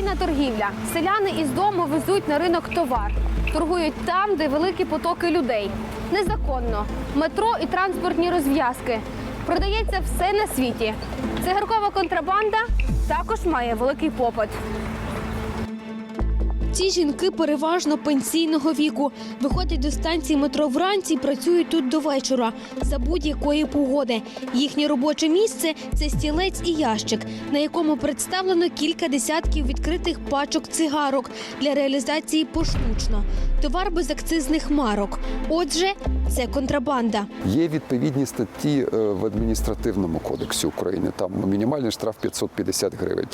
Традиційна торгівля. Селяни із дому везуть на ринок товар. Торгують там, де великі потоки людей. Незаконно. Метро і транспортні розв'язки. Продається все на світі. Цигаркова контрабанда також має великий попит. Ці жінки переважно пенсійного віку. Виходять до станції метро вранці і працюють тут до вечора за будь-якої погоди. Їхнє робоче місце це стілець і ящик, на якому представлено кілька десятків відкритих пачок цигарок для реалізації поштучно. Товар без акцизних марок. Отже, це контрабанда. Є відповідні статті е, в адміністративному кодексі України. Там мінімальний штраф 550 гривень.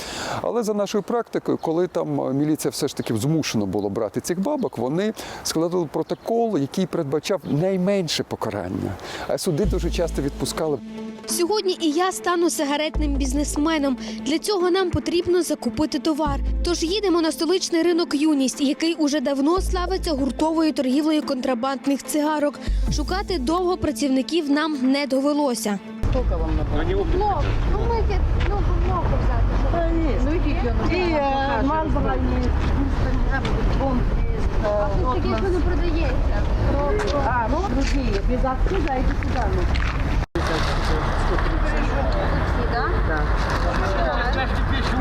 Але за нашою практикою, коли там е, міліція все ж таки змушено було брати цих бабок, вони складали протокол, який передбачав найменше покарання. А суди дуже часто відпускали. Сьогодні і я стану сигаретним бізнесменом. Для цього нам потрібно закупити товар. Тож їдемо на столичний ринок Юність, який уже давно славиться гуртовою торгівлею контрабандних цигарок. Шукати довго працівників нам не довелося. Блок. Ну ми ну, блок взяти. Ну і е, Мальборо є, бомб є, е, Таке ж не продається. А, ну другие, без акциза, а иди сюда. Ну. Да? Да.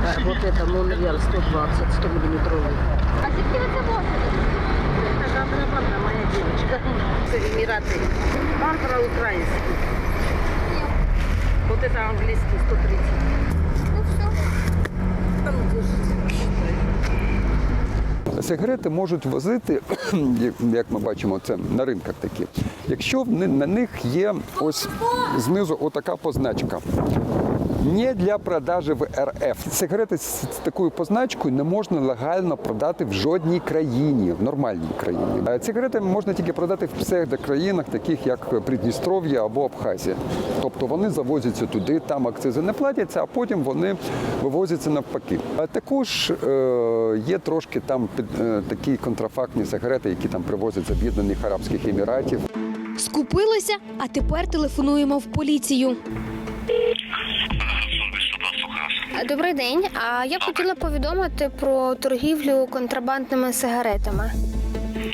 Да, вот это Монреаль 120, 100 миллиметровый. А скільки ви це можете? Это контрабанда, моя девочка. Это Эмираты. Марборо украинский. Вот это английский 130. Ну все. Там Сигарети можуть возити, як- як ми бачимо, це на ринках такі. Якщо в ни- на них є ось знизу отака позначка. Не для продажі в РФ. Сигарети з такою позначкою не можна легально продати в жодній країні, в нормальній країні. А Сигарети можна тільки продати в псевдокраїнах, таких як Придністров'я або Абхазія. Тобто вони завозяться туди, там акцизи не платяться, а потім вони вивозяться навпаки. А також е, є трошки там під, е, такі контрафактні сигарети, які там привозять з Об'єднаних Арабських Еміратів. Скупилися, а тепер телефонуємо в поліцію. Добрий день. А я б хотіла повідомити про торгівлю контрабандними сигаретами.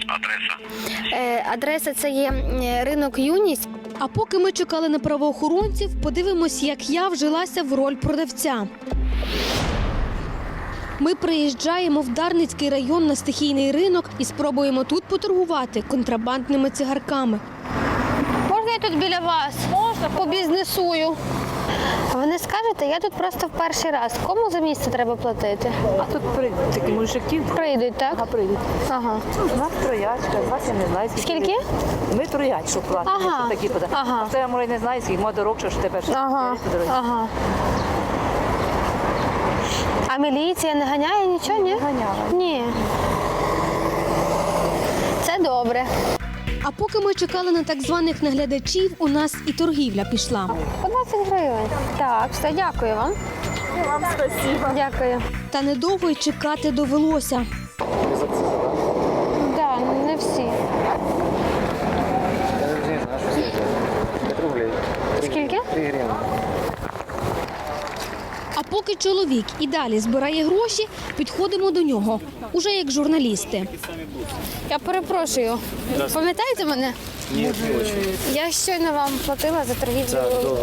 Адреса. Е, адреса це є е, ринок Юність. А поки ми чекали на правоохоронців, подивимось, як я вжилася в роль продавця. Ми приїжджаємо в Дарницький район на стихійний ринок і спробуємо тут поторгувати контрабандними цигарками. Можна я тут біля вас? Можна. Побізнесую. Ви не скажете, я тут просто в перший раз. Кому за місце треба платити? А тут прийдуть такі мужики. Прийдуть, так? А прийдуть. Ага. У нас троячка, вас я не знаю. Скільки? Ми трояч, що платимо, Ага. такі подають. Ага. Це я може не знаю, скільки може дорогше, що тепер що Ага. Ага. А міліція не ганяє нічого, ні? Ганяла. Ні. Це добре. А поки ми чекали на так званих наглядачів, у нас і торгівля пішла. По 20 гривень. Так, все, дякую вам. Вам спасибо. Дякую. Та недовго й чекати довелося. Да, не всі. Скільки? А поки чоловік і далі збирає гроші, підходимо до нього, уже як журналісти. Я перепрошую. Пам'ятаєте мене? Ні, не очень. Я щойно вам платила за торгівлю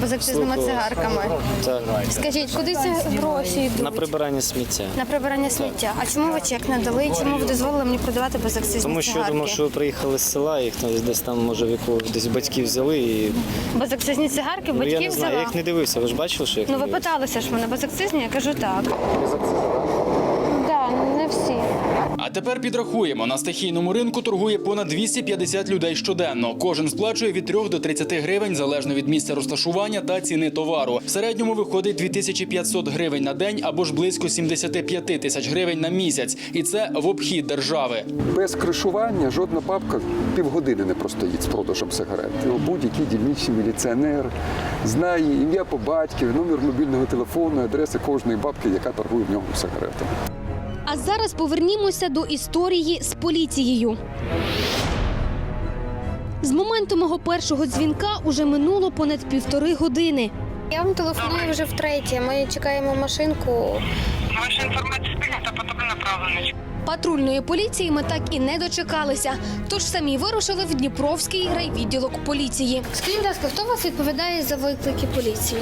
безакцизними цигарками. Так. Скажіть, куди ці гроші йдуть? На прибирання сміття. На прибирання сміття. А чому ви чек не дали? Чому ви дозволили мені продавати безакцизні Тому що я цигарки? думав, що ви приїхали з села, їх там десь там, може, в яку десь батьків взяли і Безакцизні цигарки ну, я батьків не знаю, я взяла. їх не дивився. Ви ж бачили, що я їх Ну не ви дивився? питалися ж мене безакцизні, я кажу так. Всі. А тепер підрахуємо. На стихійному ринку торгує понад 250 людей щоденно. Кожен сплачує від 3 до 30 гривень залежно від місця розташування та ціни товару. В середньому виходить 2500 гривень на день або ж близько 75 тисяч гривень на місяць. І це в обхід держави. Без кришування жодна бабка півгодини не простоїть з продажем сигарет. Ну, Будь-який дільничний міліціонер знає ім'я по батькові, номер мобільного телефону, адреси кожної бабки, яка торгує в нього сигаретами. А зараз повернімося до історії з поліцією. З моменту мого першого дзвінка уже минуло понад півтори години. Я вам телефоную вже втретє. Ми чекаємо машинку. Ваша інформація направлено. Патрульної поліції ми так і не дочекалися, тож самі вирушили в Дніпровський райвідділок поліції. Скажіть, будь ласка, хто у вас відповідає за виклики поліції?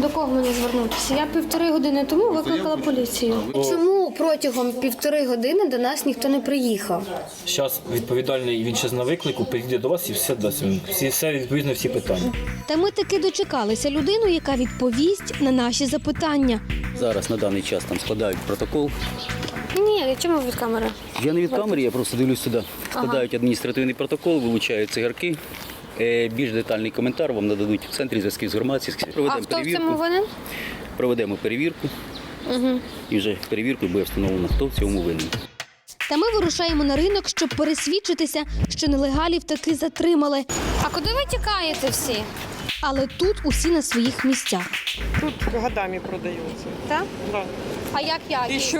До кого мені звернутися? Я півтори години тому викликала поліцію. Чому протягом півтори години до нас ніхто не приїхав? Зараз відповідальний він ще на виклику, прийде до вас і все дасть. Всі все відповість на всі питання. Та ми таки дочекалися людину, яка відповість на наші запитання. Зараз на даний час там складають протокол. Ні, чому від камери? Я не від камери, я просто дивлюсь сюди. Складають адміністративний протокол, вилучають цигарки. Е, Більш детальний коментар вам нададуть в центрі зв'язків з громадськістю. А Проведемо хто в цьому винен? Проведемо перевірку. І вже перевіркою буде встановлено, хто в цьому винен. Та ми вирушаємо на ринок, щоб пересвідчитися, що нелегалів таки затримали. А куди ви тікаєте всі? Але тут усі на своїх місцях. Тут годами продается. Так? Да. А як я? Еще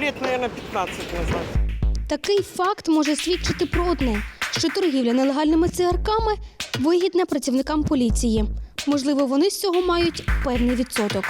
лет, наверное, 15 назад. Такий факт може свідчити про одне, що торгівля нелегальними цигарками вигідна працівникам поліції. Можливо, вони з цього мають певний відсоток.